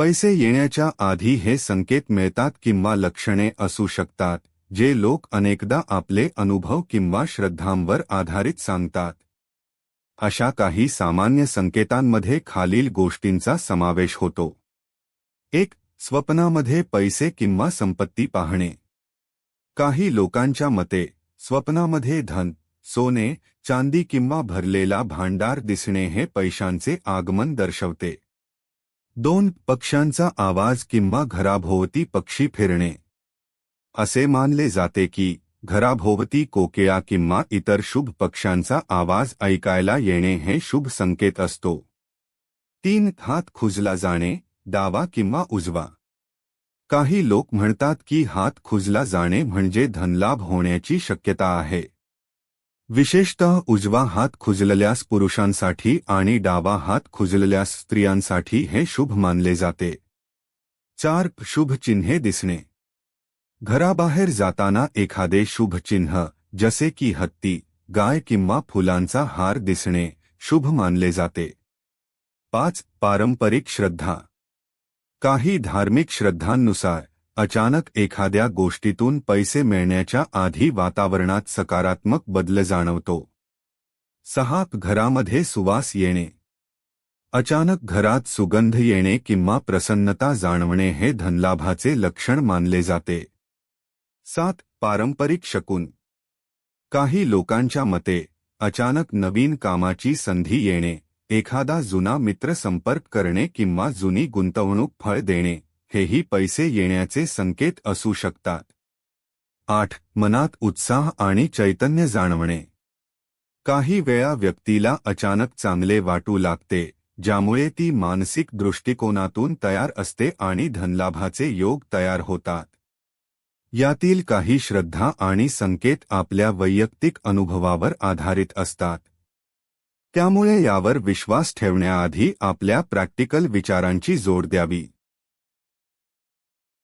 पैसे येण्याच्या आधी हे संकेत मिळतात किंवा लक्षणे असू शकतात जे लोक अनेकदा आपले अनुभव किंवा श्रद्धांवर आधारित सांगतात. अशा काही सामान्य संकेतांमध्ये खालील गोष्टींचा समावेश होतो. एक स्वप्नामध्ये पैसे किंवा संपत्ती पाहणे. काही लोकांच्या मते स्वप्नामध्ये धन सोने चांदी किंवा भरलेला भांडार दिसणे हे पैशांचे आगमन दर्शवते. दोन पक्ष्यांचा आवाज़ किंवा घराभोवती पक्षी फिरणे. असे मानले जाते की, घराभोवती कोकिळा किंवा इतर शुभ पक्ष्यांचा आवाज़ ऐकायला येणे हे शुभ संकेत असतो. तीन हात खुजला जाणे डावा किंवा उजवा. काही लोक म्हणतात की हात खुजला जाणे म्हणजे धनलाभ होण्याची शक्यता आहे. विशेषतः उजवा हात खुजलेल्यास पुरुषांसाठी आणि डावा हात खुजलेल्यास स्त्रियांसाठी हे शुभ मानले जाते. चार, शुभ चिन्हे दिसणे. घराबाहेर जाताना एखादे शुभ चिन्ह, जसे की हत्ती, गाय किंवा फुलांचा हार दिसणे, शुभ मानले जाते. पाच, पारंपरिक श्रद्धा. काही धार्मिक श्रद्धांनुसार अचानक एखाद्या गोष्टीतून पैसे मिळण्याच्या आधी वातावरणात सकारात्मक बदल जाणवतो. सहा घरामध्ये सुवास येणे. अचानक घरात सुगंध येणे किंवा प्रसन्नता जाणवणे हे धनलाभाचे लक्षण मानले जाते. सात, पारंपरिक शकून. काही लोकांच्या मते, अचानक नवीन कामाची संधी येणे, एखादा जुना मित्र संपर्क करणे किंवा जुनी गुंतवणूक फळ देणे. हेही पैसे येण्याचे संकेत असू शकतात. आठ. मनात उत्साह आणि चैतन्य जाणवणे. काही वेळा व्यक्तीला अचानक चांगले वाटू लागते ज्यामुळे ती मानसिक दृष्टिकोनातून तयार असते आणि धनलाभाचे योग तयार होतात. यातील काही श्रद्धा आणि संकेत आपल्या वैयक्तिक अनुभवावर आधारित असतात. त्यामुळे यावर विश्वास ठेवण्याआधी आपल्या प्रॅक्टिकल विचारांची जोड द्यावी.